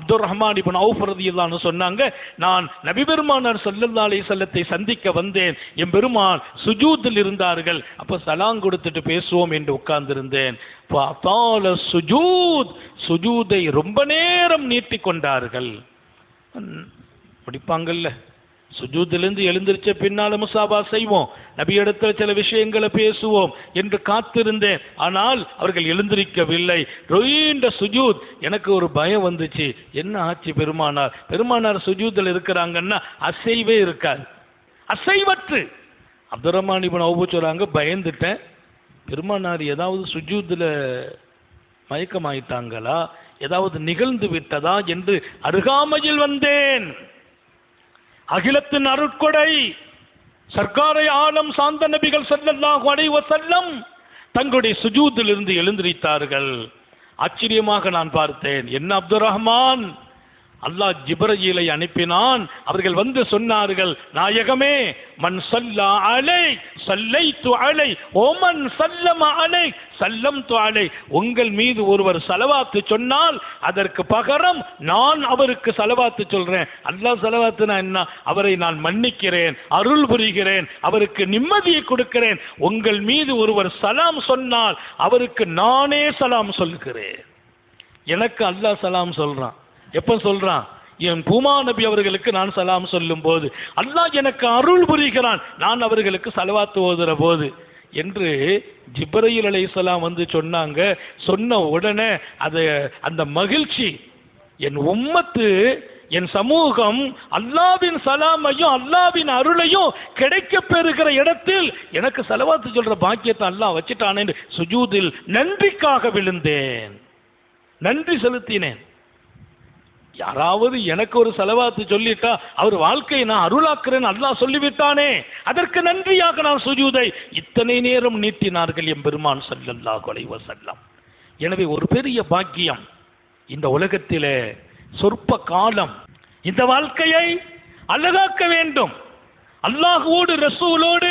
Abdul Rahman Ibn Auf சொன்னாங்க நான் நபிபெருமானார் பெருமானார் அலி அலைஹி சந்திக்க வந்தேன் என் பெருமான் சுஜூத்தில் இருந்தார்கள் அப்போ சலாம் கொடுத்துட்டு பேசுவோம் என்று உட்கார்ந்திருந்தேன். சுஜூத் சுஜூதை ரொம்ப நேரம் நீட்டி கொண்டார்கள். ம், படிப்பாங்கல்ல சுஜூத்திலிருந்து எழுந்திருச்ச பின்னால முசாபா செய்வோம் நபி இடத்துல சில விஷயங்களை பேசுவோம் என்று காத்திருந்தேன். ஆனால் அவர்கள் எழுந்திருக்கவில்லை. ரொயின்ற சுஜூத் எனக்கு ஒரு பயம் வந்துச்சு. என்ன ஆச்சு பெருமானார்? பெருமானார் சுஜூதில் இருக்கிறாங்கன்னா அசைவே இருக்காது. அசைவற்று. அப்துல் ரஹ்மான் இப்போ அவுபு சொல்கிறாங்க பயந்துட்டேன். பெருமானார் ஏதாவது சுஜூதில் மயக்கமாயிட்டாங்களா? ஏதாவது நிகழ்ந்து விட்டதா என்று அருகாமையில் வந்தேன். அகிலத்தின் அருட்கொடை. சர்க்காரை ஆலம் சாந்த நபிகள் ஸல்லல்லாஹு அடைவ செல்லம் தங்களுடைய சுஜூத்திலிருந்து எழுந்திருத்தார்கள். ஆச்சரியமாக நான் பார்த்தேன். என்ன அப்துல் ரஹ்மான்? அல்லாஹ் ஜிப்ரஜீலை அனுப்பினான். அவர்கள் வந்து சொன்னார்கள் நாயகமே மன் சல்லா அலை சல்லை து அலை ஓமன் சல்லம அலை சல்லம் அலை. உங்கள் மீது ஒருவர் செலவாத்து சொன்னால் அதற்கு பகரம் நான் அவருக்கு செலவாத்து சொல்றேன். அல்லாஹ் செலவாத்துனா என்ன? அவரை நான் மன்னிக்கிறேன் அருள் புரிகிறேன் அவருக்கு நிம்மதியை கொடுக்கிறேன். உங்கள் மீது ஒருவர் சலாம் சொன்னால் அவருக்கு நானே சலாம் சொல்கிறேன். எனக்கு அல்லாஹ் சலாம் சொல்றான். எப்ப சொல்றான்? என் பூமா நபி அவர்களுக்கு நான் சலாம் சொல்லும் போது அல்லாஹ் எனக்கு அருள் புரிகிறான். நான் அவர்களுக்கு சலவாத்து ஓதுற போது. என்று ஜிப்ரயில் அலைஹிஸ்ஸலாம் வந்து சொன்னாங்க. சொன்ன உடனே அது அந்த மகிழ்ச்சி என் உம்மத்து என் சமூகம் அல்லாவின் சலாமையும் அல்லாவின் அருளையும் கிடைக்க பெறுகிற இடத்தில் எனக்கு செலவாத்து சொல்ற பாக்கியத்தை அல்லாஹ் வச்சுட்டானேன் சுஜூதில் நன்றிக்காக விழுந்தேன். நன்றி செலுத்தினேன். யாராவது எனக்கு ஒரு செலவாத்து சொல்லிட்டா அவர் வாழ்க்கையை நான் அருளாக்குறேன் அல்லாஹ் சொல்லிவிட்டானே. அதற்கு நன்றியாக நான் சுஜூதை இத்தனை நேரம் நீட்டினார்கள் என் பெருமான் சல்லல்லா கொலைவ செல்லம் எனவே ஒரு பெரிய பாக்கியம் இந்த உலகத்திலே சொற்ப காலம். இந்த வாழ்க்கையை அழகாக்க வேண்டும். அல்லாஹுவோடு ரசூலோடு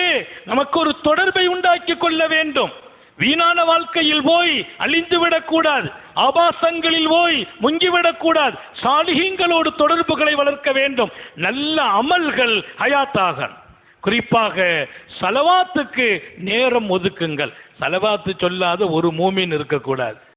நமக்கு ஒரு தொடர்பை உண்டாக்கி கொள்ள வேண்டும். வீணான வாழ்க்கையில் போய் அழிந்து விடக்கூடாது. ஆபாசங்களில் போய் முங்கிவிடக்கூடாது சாலிகங்களோடு தொடர்புகளை வளர்க்க வேண்டும். நல்ல அமல்கள் ஹயாத்தாக குறிப்பாக சலவாத்துக்கு நேரம் ஒதுக்குங்கள். சலவாத்து சொல்லாத ஒரு மூமின் இருக்கக்கூடாது.